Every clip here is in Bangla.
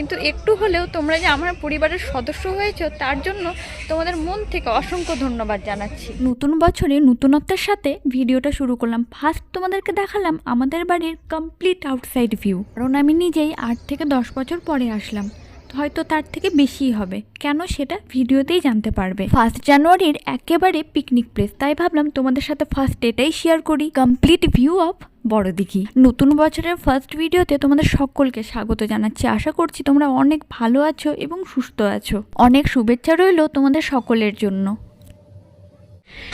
কিন্তু একটু হলেও তোমরা যে আমার পরিবারের সদস্য হয়েছ, তার জন্য তোমাদের মন থেকে অসংখ্য ধন্যবাদ জানাচ্ছি। নতুন বছরে নতুনত্বের সাথে ভিডিওটা শুরু করলাম। ফার্স্ট তোমাদেরকে দেখালাম আমাদের বাড়ির কমপ্লিট আউটসাইড ভিউ কারণ আমি নিজেই আট থেকে দশ বছর পরে আসলাম। হয়তো তার থেকে বেশিই হবে। কেন সেটা ভিডিওতেই জানতে পারবে। ফার্স্ট জানুয়ারির একেবারে পিকনিক প্লেস। তাই ভাবলাম তোমাদের সাথে ফার্স্ট এটাই শেয়ার করি। কমপ্লিট ভিউ অফ বড় দিঘি নতুন বছরের ফার্স্ট ভিডিওতে তোমাদের সকলকে স্বাগত জানাচ্ছি। আশা করছি তোমরা অনেক ভালো আছো এবং সুস্থ আছো। অনেক শুভেচ্ছা রইল তোমাদের সকলের জন্য।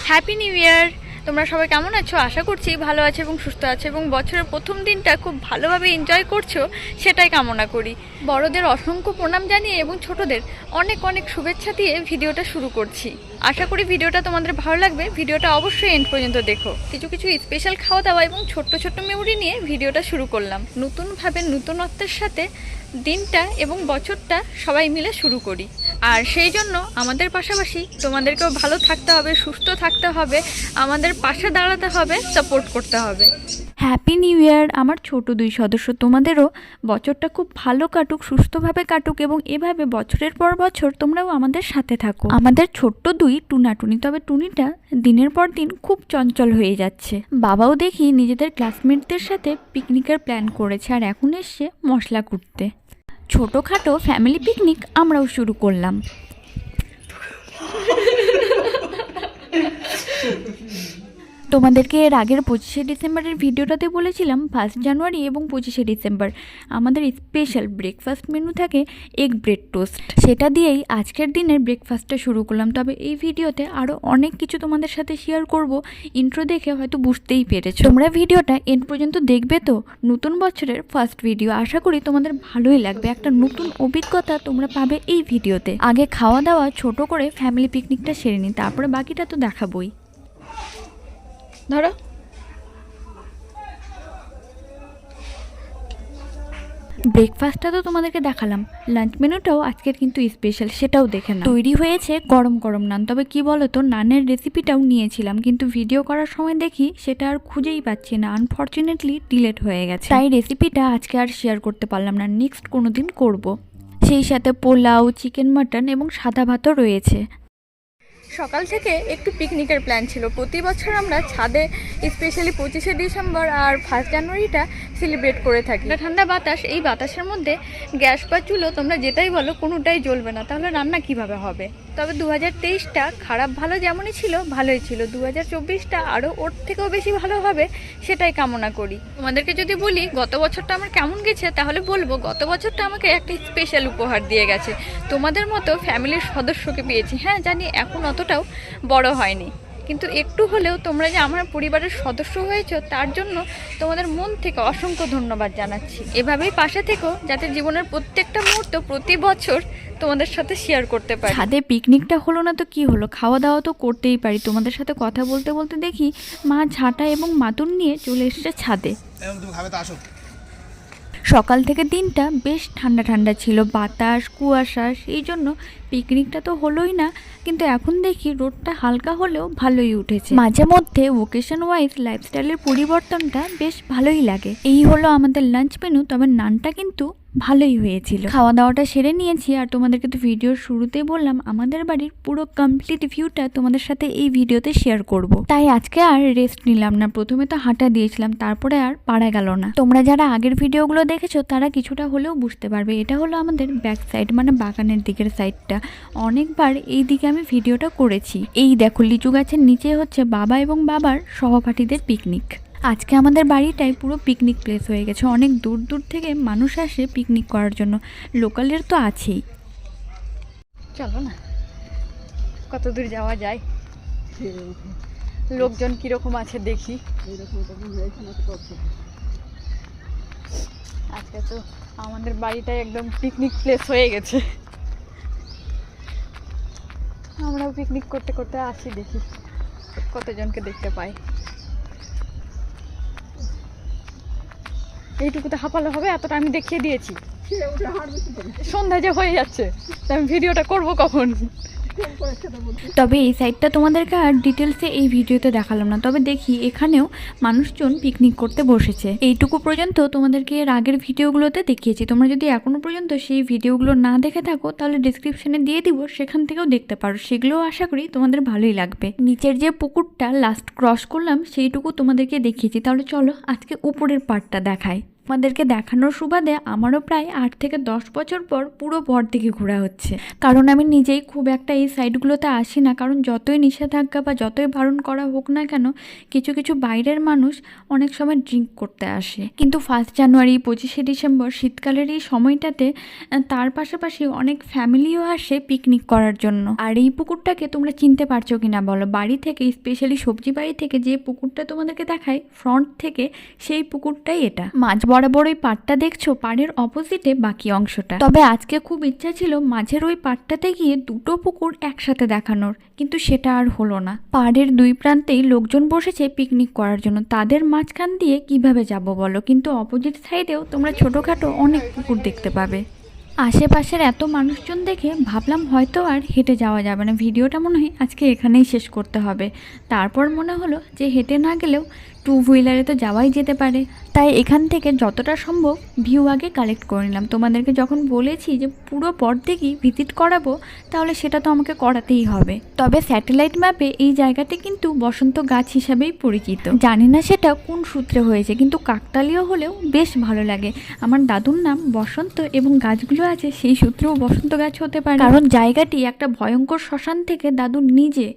হ্যাপি নিউ ইয়ার তোমরা সবাই কেমন আছো? আশা করছি ভালো আছো এবং সুস্থ আছো এবং বছরের প্রথম দিনটা খুব ভালোভাবে এনজয় করছ সেটাই কামনা করি। বড়দের অসংখ্য প্রণাম জানিয়ে এবং ছোটদের অনেক অনেক শুভেচ্ছা দিয়ে ভিডিওটা শুরু করছি। আশা করি ভিডিওটা তোমাদের ভালো লাগবে। ভিডিওটা অবশ্যই এন্ড পর্যন্ত দেখো। কিছু কিছু স্পেশাল খাওয়া দাওয়া এবং ছোট্ট ছোট্ট মেমোরি নিয়ে ভিডিওটা শুরু করলাম। নতুনভাবে নতুনত্বের সাথে দিনটা এবং বছরটা সবাই মিলে শুরু করি। আর সেই জন্য আমাদের পাশাপাশি তোমাদেরকেও ভালো থাকতে হবে, সুস্থ থাকতে হবে, আমাদের পাশে দাঁড়াতে হবে সাপোর্ট করতে হবে। হ্যাপি নিউ ইয়ার আমার ছোট দুই সদস্য তোমাদেরও। বছরটা খুব ভালো কাটুক, সুস্থভাবে কাটুক এবং এভাবে বছরের পর বছর তোমরাও আমাদের সাথে থাকো। আমাদের ছোট্ট দুই টুনাটুনি, তবে টুনিটা দিনের পর দিন খুব চঞ্চল হয়ে যাচ্ছে। বাবাও দেখি নিজেদের ক্লাসমেটদের সাথে পিকনিকের প্ল্যান করেছে আর এখন এসছে মশলা কুটতে। ছোটোখাটো ফ্যামিলি পিকনিক আমরাও শুরু করলাম। তোমাদেরকে এর আগের পঁচিশে ডিসেম্বরের ভিডিওটাতে বলেছিলাম ফার্স্ট জানুয়ারি এবং পঁচিশে ডিসেম্বর। আমাদের স্পেশাল ব্রেকফাস্ট মেনু থাকে এগ ব্রেড টোস্ট সেটা দিয়েই আজকের দিনের ব্রেকফাস্টটা শুরু করলাম। তবে এই ভিডিওতে আরও অনেক কিছু তোমাদের সাথে শেয়ার করব। ইন্ট্রো দেখে হয়তো বুঝতেই পেরেছ। তোমরা ভিডিওটা এন্ড পর্যন্ত দেখবে তো? নতুন বছরের ফার্স্ট ভিডিও আশা করি তোমাদের ভালোই লাগবে। একটা নতুন অভিজ্ঞতা তোমরা পাবে এই ভিডিওতে। আগে খাওয়া দাওয়া ছোট করে ফ্যামিলি পিকনিকটা সেরে নিই। তারপরে বাকিটা তো দেখাবই। ধরো। ব্রেকফাস্টটা তো তোমাদেরকে দেখালাম। লাঞ্চ মেনুটাও আজকের কিন্তু স্পেশাল সেটাও দেখে না তৈরি হয়েছে গরম গরম নান। তবে কি বলো তো নানের রেসিপিটাও নিয়েছিলাম, কিন্তু ভিডিও করার সময় দেখি সেটা আর খুঁজেই পাচ্ছি না। আনফর্চুনেটলি ডিলেট হয়ে গেছে। তাই রেসিপিটা আজকে আর শেয়ার করতে পারলাম না। নেক্সট কোনো দিন করব। সেই সাথে পোলাও চিকেন মাটন এবং সাদা ভাতও রয়েছে। সকাল থেকে একটু পিকনিকের প্ল্যান ছিল। প্রতি বছর আমরা ছাদে স্পেশালি পঁচিশে ডিসেম্বর আর ফার্স্ট জানুয়ারিটা সেলিব্রেট করে থাকি। ঠান্ডা বাতাস, এই বাতাসের মধ্যে গ্যাস বা চুলো তোমরা যেটাই বলো কোনোটাই জ্বলবে না। তাহলে রান্না কীভাবে হবে? তবে দু হাজার খারাপ ভালো যেমনই ছিল, ভালোই ছিল। দু হাজার চব্বিশটা আরও ওর থেকেও বেশি ভালো হবে, সেটাই কামনা করি। তোমাদেরকে যদি বলি, গত বছরটা আমার কেমন গেছে, তাহলে বলব গত বছরটা আমাকে একটা স্পেশাল উপহার দিয়ে গেছে। তোমাদের মতো ফ্যামিলির সদস্যকে পেয়েছি। হ্যাঁ জানি এখন অতটাও বড় হয়নি। কিন্তু একটু হলেও তোমরা যে আমার পরিবারের সদস্য হয়েছো তার জন্য তোমাদের মন থেকে অসংখ্য ধন্যবাদ জানাচ্ছি। এভাবেই পাশে থেকো যাতে জীবনের প্রত্যেকটা মুহূর্ত প্রতি বছর তোমাদের সাথে শেয়ার করতে পারি। ছাদে পিকনিকটা হলো না তো কি হলো? খাওয়া দাওয়া তো করতেই পারি। তোমাদের সাথে কথা বলতে বলতে দেখি মা ঝাঁটা এবং মাতুন নিয়ে চলে এসেছে ছাদে। এবং তুমি খাবে তো আসো। সকাল থেকে দিনটা বেশ ঠান্ডা ঠান্ডা ছিল, বাতাস, কুয়াশা, সেই জন্য পিকনিকটা তো হলোই না, কিন্তু এখন দেখি রোডটা হালকা হলেও ভালোই উঠেছে। মাঝে মধ্যে ওকেশন ওয়াইজ লাইফস্টাইলের পরিবর্তনটা বেশ ভালোই লাগে। এই হলো আমাদের লাঞ্চ মেনু তবে নানটা কিন্তু ভালোই হয়েছিল। খাওয়া দাওয়াটা সেরে নিয়েছি আর তোমাদেরকে তো ভিডিওর শুরুতেই বললাম, আমাদের বাড়ির পুরো কমপ্লিট ভিউটা তোমাদের সাথে এই ভিডিওতে শেয়ার করব। তাই আজকে আর রেস্ট নিলাম না। প্রথমে তো হাঁটা দিয়েছিলাম, তারপরে আর পারা গেল না। তোমরা যারা আগের ভিডিওগুলো দেখেছ, তারা কিছুটা হলেও বুঝতে পারবে। এটা হলো আমাদের ব্যাক সাইড মানে বাগানের দিকের সাইডটা অনেকবার এই দিকে আমি ভিডিওটা করেছি। এই দেখো, লিচু গাছের নিচে হচ্ছে বাবা এবং বাবার সহপাঠীদের পিকনিক আজকে আমাদের বাড়িটাই পুরো পিকনিক প্লেস হয়ে গেছে। অনেক দূর দূর থেকে মানুষ আসে পিকনিক করার জন্য। লোকালের তো আছেই। চলো না। কত দূর যাওয়া যায়? লোকজন কীরকম আছে দেখি। আজকে তো আমাদের বাড়িটাই একদম পিকনিক প্লেস হয়ে গেছে। আমরাও পিকনিক করতে করতে আসি দেখি। কতজনকে দেখতে পাই। এইটুকুতে হাঁপালে হবে এতটা আমি দেখিয়ে দিয়েছি। সন্ধ্যা যে হয়ে যাচ্ছে আমি ভিডিওটা করব কখন? তবে এই সাইডটা তোমাদেরকে আর ডিটেলসে এই ভিডিওতে দেখালাম না। তবে দেখি, এখানেও মানুষজন পিকনিক করতে বসেছে। এইটুকু পর্যন্ত তোমাদেরকে এর আগের ভিডিওগুলোতে দেখিয়েছি। তোমরা যদি এখনও পর্যন্ত সেই ভিডিওগুলো না দেখে থাকো, তাহলে ডিসক্রিপশনে দিয়ে দিব, সেখান থেকেও দেখতে পারো। সেগুলোও আশা করি তোমাদের ভালোই লাগবে। নিচের যে পুকুরটা লাস্ট ক্রস করলাম, সেইটুকু তোমাদেরকে দেখিয়েছি। তাহলে চলো, আজকে উপরের পার্টটা দেখাই। আমাদেরকে দেখানোর সুবাদে আমারও প্রায় আট থেকে দশ বছর পর পুরো পর দিকে ঘোরা হচ্ছে। কারণ আমি নিজেই খুব একটা এই সাইডগুলোতে আসি না, কারণ যতই নিষেধাজ্ঞা বা যতই বারণ করা হোক না কেন, কিছু কিছু বাইরের মানুষ অনেক সময় ড্রিঙ্ক করতে আসে। কিন্তু ফার্স্ট জানুয়ারি, পঁচিশে ডিসেম্বর শীতকালের এই সময়টাতে তার পাশাপাশি অনেক ফ্যামিলিও আসে পিকনিক করার জন্য। আর এই পুকুরটাকে তোমরা চিনতে পারছ কিনা বলো? বাড়ি থেকে, স্পেশালি সবজি বাড়ি থেকে যে পুকুরটা তোমাদেরকে দেখায় ফ্রন্ট থেকে সেই পুকুরটাই এটা। মাঝ বরাবর ওই পাড়টা দেখছ? পাড়ের অপোজিটে বাকি অংশটা। তবে আজকে খুব ইচ্ছা ছিল মাঝের ওই পাড়টাতে গিয়ে দুটো পুকুর একসাথে দেখানোর, কিন্তু সেটা আর হলো না। পাড়ের দুই প্রান্তেই লোকজন বসেছে পিকনিক করার জন্য। তাদের মাঝখান দিয়ে কীভাবে যাব বলো? কিন্তু অপোজিট সাইডেও তোমরা ছোটোখাটো অনেক পুকুর দেখতে পাবে। আশেপাশের এত মানুষজন দেখে ভাবলাম হয়তো আর হেঁটে যাওয়া যাবে না। ভিডিওটা মনে হয় আজকে এখানেই শেষ করতে হবে। তারপর মনে হলো যে হেঁটে না গেলেও টু হুইলারে তো যাওয়াই যেতে পারে। তাই এখান থেকে যতটা সম্ভব ভিউ আগে কালেক্ট করে নিলাম। তোমাদেরকে যখন বলেছি যে পুরো পর দিকেই ভিজিট করাবো, তাহলে সেটা তো আমাকে করাতেই হবে। তবে স্যাটেলাইট ম্যাপে এই জায়গাটি কিন্তু বসন্ত গাছ হিসাবেই পরিচিত। জানি না সেটা কোন সূত্রে হয়েছে, কিন্তু কাকতালীয় হলেও বেশ ভালো লাগে। আমার দাদুর নাম বসন্ত এবং গাছগুলো আছে, সেই সূত্রেও বসন্ত গাছ হতে পারে। কারণ জায়গাটি একটা ভয়ঙ্কর শ্মশান থেকে দাদু নিজে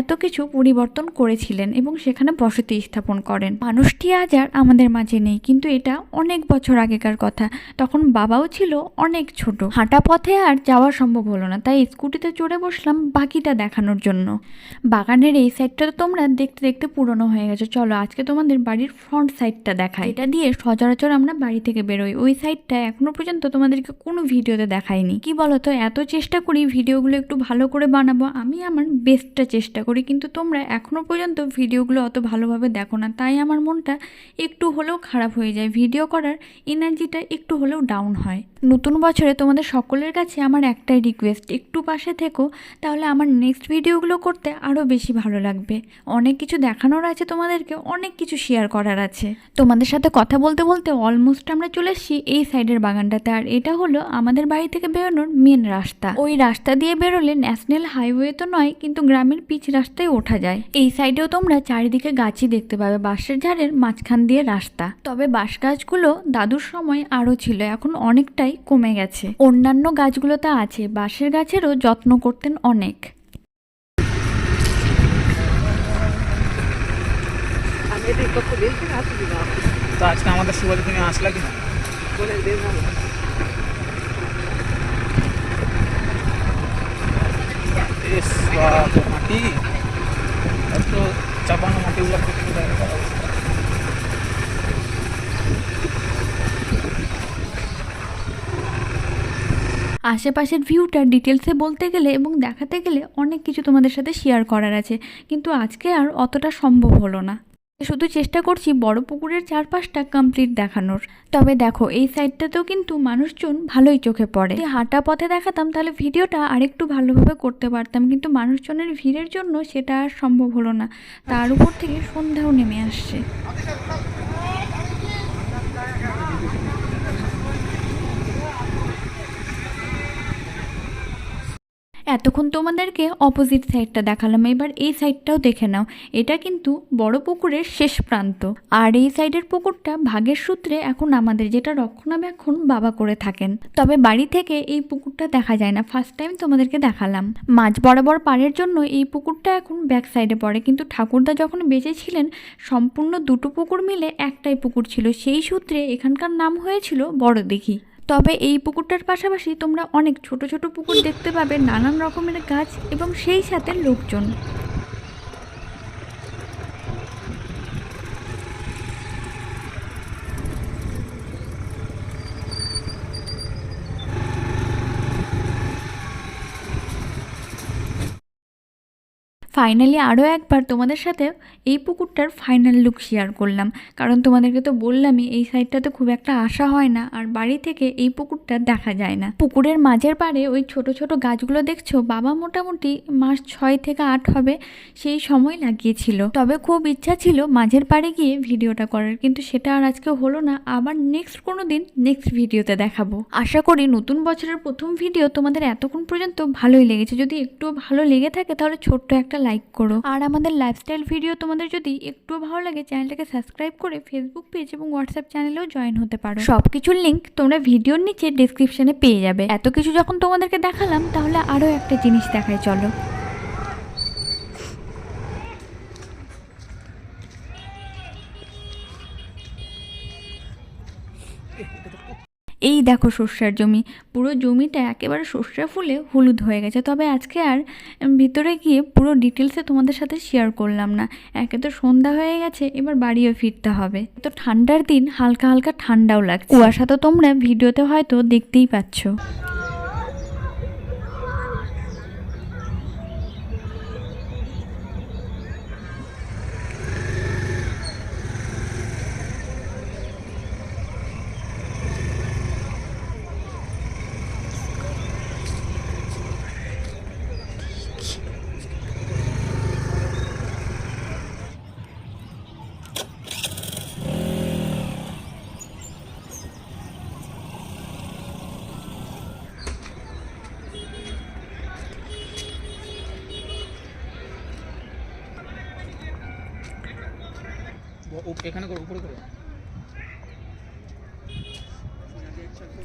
এত কিছু পরিবর্তন করেছিলেন এবং সেখানে বসতি স্থাপন করেন মানুষটি আজ আর আমাদের মাঝে নেই, কিন্তু এটা অনেক বছর আগেকার কথা। তখন বাবাও ছিল অনেক ছোট। হাঁটা পথে আর যাওয়া সম্ভব হলো না, তাই স্কুটিতে চড়ে বসলাম বাকিটা দেখানোর জন্য। বাগানের এই সাইডটা তো তোমরা দেখতে দেখতে পুরনো হয়ে গেছে। চলো, আজকে তোমাদের বাড়ির ফ্রন্ট সাইডটা দেখাই। এটা দিয়ে সচরাচর আমরা বাড়ি থেকে বেরোই। ওই সাইডটা এখনও পর্যন্ত তোমাদেরকে কোনো ভিডিওতে দেখাইনি। কি বলো তো এত চেষ্টা করি ভিডিওগুলো একটু ভালো করে বানাবো। আমি আমার বেস্টটা চেষ্টা করি, কিন্তু তোমরা এখনও পর্যন্ত ভিডিওগুলো অত ভালোভাবে দেখো না। তাই আমার মনটা একটু হলেও খারাপ হয়ে যায়। ভিডিও করার এনার্জিটা একটু হলেও ডাউন হয়। নতুন বছরে তোমাদের সকলের কাছে আমার একটাই রিকোয়েস্ট একটু পাশে থেকো, তাহলে আমার নেক্সট ভিডিওগুলো করতে আরও বেশি ভালো লাগবে। অনেক কিছু দেখানোর আছে তোমাদেরকে, অনেক কিছু শেয়ার করার আছে। তোমাদের সাথে কথা বলতে বলতে অলমোস্ট আমরা চলে এসেছি এই সাইডের বাগানটাতে, আর এটা হলো আমাদের বাড়ি থেকে বেরোনোর মেন রাস্তা। ওই রাস্তা দিয়ে বেরোলে ন্যাশনাল হাইওয়ে তো নয়, কিন্তু গ্রামের পিচ রাস্তায় ওঠা যায়। এই সাইডেও তোমরা চারিদিকে গাছই দেখতে পাবে বাঁশের ঝাড়ের মাঝখান দিয়ে রাস্তা। তবে বাঁশ গাছগুলো দাদুর সময় আরও ছিল এখন অনেকটাই কমে গেছে। অন্যান্য গাছগুলো তো আছে বাঁশের গাছেরও যত্ন করতেন অনেক। তো আজকে আমাদের শিবাজি তুমি আসলা কি না ইস, বাপ, মাটি এত আশেপাশের ভিউটা ডিটেলসে বলতে গেলে এবং দেখাতে গেলে অনেক কিছু তোমাদের সাথে শেয়ার করার আছে, কিন্তু আজকে আর অতটা সম্ভব হলো না। শুধু চেষ্টা করছি বড় পুকুরের চারপাশটা কমপ্লিট দেখানোর। তবে দেখো, এই সাইডটাতেও কিন্তু মানুষজন ভালোই চোখে পড়ে। হাঁটা পথে দেখাতাম, তাহলে ভিডিওটা আরেকটু ভালোভাবে করতে পারতাম। কিন্তু মানুষজনের ভিড়ের জন্য সেটা আর সম্ভব হলো না। তার উপর থেকে সন্ধ্যাও নেমে আসছে। এতক্ষণ তোমাদেরকে অপোজিট সাইডটা দেখালাম। এবার এই সাইডটাও দেখে নাও। এটা কিন্তু বড় পুকুরের শেষ প্রান্ত। আর এই সাইডের পুকুরটা ভাগের সূত্রে এখন আমাদের যেটা রক্ষণাবেক্ষণ বাবা করে থাকেন। তবে বাড়ি থেকে এই পুকুরটা দেখা যায় না। ফার্স্ট টাইম তোমাদেরকে দেখালাম। মাঝ বরাবর পাড়ের জন্য এই পুকুরটা এখন ব্যাক সাইডে পড়ে। কিন্তু ঠাকুরদা যখন বেঁচে ছিলেন, সম্পূর্ণ দুটো পুকুর মিলে একটাই পুকুর ছিল। সেই সূত্রে এখানকার নাম হয়েছিল বড় দিঘি তবে এই পুকুরটার পাশাপাশি তোমরা অনেক ছোট ছোট পুকুর দেখতে পাবে, নানান রকমের গাছ এবং সেই সাথে লোকজন। ফাইনালি আরও একবার তোমাদের সাথে এই পুকুরটার ফাইনাল লুক শেয়ার করলাম। কারণ তোমাদেরকে তো বললামই, এই সাইডটাতে খুব একটা আশা হয় না, আর বাড়ি থেকে এই পুকুরটা দেখা যায় না। পুকুরের মাঝের পাড়ে ওই ছোট ছোট গাছগুলো দেখছ? বাবা মোটামুটি মাস ছয় থেকে আট হবে, সেই সময় লাগিয়েছিল। তবে খুব ইচ্ছা ছিল মাঝের পাড়ে গিয়ে ভিডিওটা করার, কিন্তু সেটা আর আজকে হলো না। আবার নেক্সট কোনো দিন নেক্সট ভিডিওতে দেখাবো। আশা করি নতুন বছরের প্রথম ভিডিও তোমাদের এতক্ষণ পর্যন্ত ভালোই লেগেছে। যদি একটু ভালো লেগে থাকে, তাহলে ছোট্ট একটা লাইক করো। আর আমাদের লাইফস্টাইল ভিডিও তোমাদের যদি একটু ভালো লাগে চ্যানেলটাকে সাবস্ক্রাইব করে ফেসবুক পেজ এবং হোয়াটসঅ্যাপ চ্যানেলেও জয়েন হতে পারো। সব কিছুর লিঙ্ক তোমরা ভিডিওর নিচে ডিসক্রিপশনে পেয়ে যাবে। এত কিছু যখন তোমাদেরকে দেখালাম, তাহলে আরও একটা জিনিস দেখায় চলো। এই দেখো সর্ষার জমি। পুরো জমিটা একেবারে সর্ষা ফুলে হলুদ হয়ে গেছে। তবে আজকে আর ভিতরে গিয়ে পুরো ডিটেলসে তোমাদের সাথে শেয়ার করলাম না। একে তো সন্ধ্যা হয়ে গেছে, এবার বাড়িও ফিরতে হবে। তো ঠান্ডার দিন হালকা হালকা ঠান্ডাও লাগছে। কুয়াশা তো তোমরা ভিডিওতে হয়তো দেখতেই পাচ্ছ। এখানে করো উপরে করো।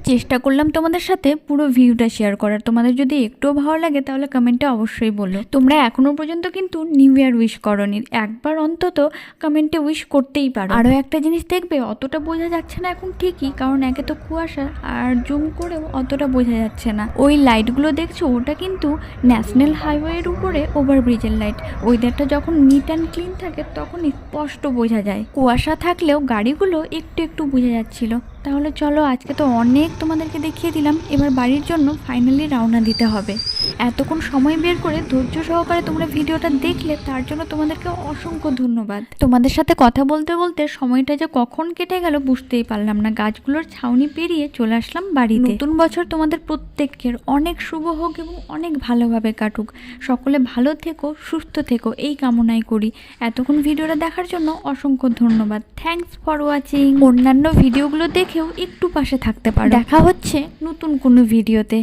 চেষ্টা করলাম তোমাদের সাথে পুরো ভিউটা শেয়ার করার। তোমাদের যদি একটুও ভালো লাগে তাহলে কমেন্টে অবশ্যই বলো। তোমরা এখনও পর্যন্ত কিন্তু নিউ ইয়ার উইশ করনি। একবার অন্তত কমেন্টে উইশ করতেই পারো। আরও একটা জিনিস দেখবে, অতটা বোঝা যাচ্ছে না এখন ঠিকই, কারণ একে তো কুয়াশা, আর জুম করেও অতটা বোঝা যাচ্ছে না। ওই লাইটগুলো দেখছ, ওটা কিন্তু ন্যাশনাল হাইওয়ের উপরে ওভারব্রিজের লাইট ওয়েদারটা যখন নিট অ্যান্ড ক্লিন থাকে, তখন স্পষ্ট বোঝা যায়। কুয়াশা থাকলেও গাড়িগুলো একটু একটু বোঝা যাচ্ছিল। তাহলে চলো আজকে তো অনেক তোমাদেরকে দেখিয়ে দিলাম। এবার বাড়ির জন্য ফাইনালি রওনা দিতে হবে। এতক্ষণ সময় বের করে ধৈর্য সহকারে তোমরা ভিডিওটা দেখলে, তার জন্য তোমাদেরকে অসংখ্য ধন্যবাদ। তোমাদের সাথে কথা বলতে বলতে সময়টা যে কখন কেটে গেল বুঝতেই পারলাম না। গাছগুলোর ছাউনি পেরিয়ে চলে আসলাম বাড়িতে। নতুন বছর তোমাদের প্রত্যেকের অনেক শুভ হোক এবং অনেক ভালোভাবে কাটুক। সকলে ভালো থেকো, সুস্থ থেকো, এই কামনাই করি। এতক্ষণ ভিডিওটা দেখার জন্য অসংখ্য ধন্যবাদ। থ্যাঙ্কস ফর ওয়াচিং অন্যান্য ভিডিওগুলো দেখেও একটু পাশে থাকতে পারো। দেখা হচ্ছে নতুন কোনো ভিডিওতে।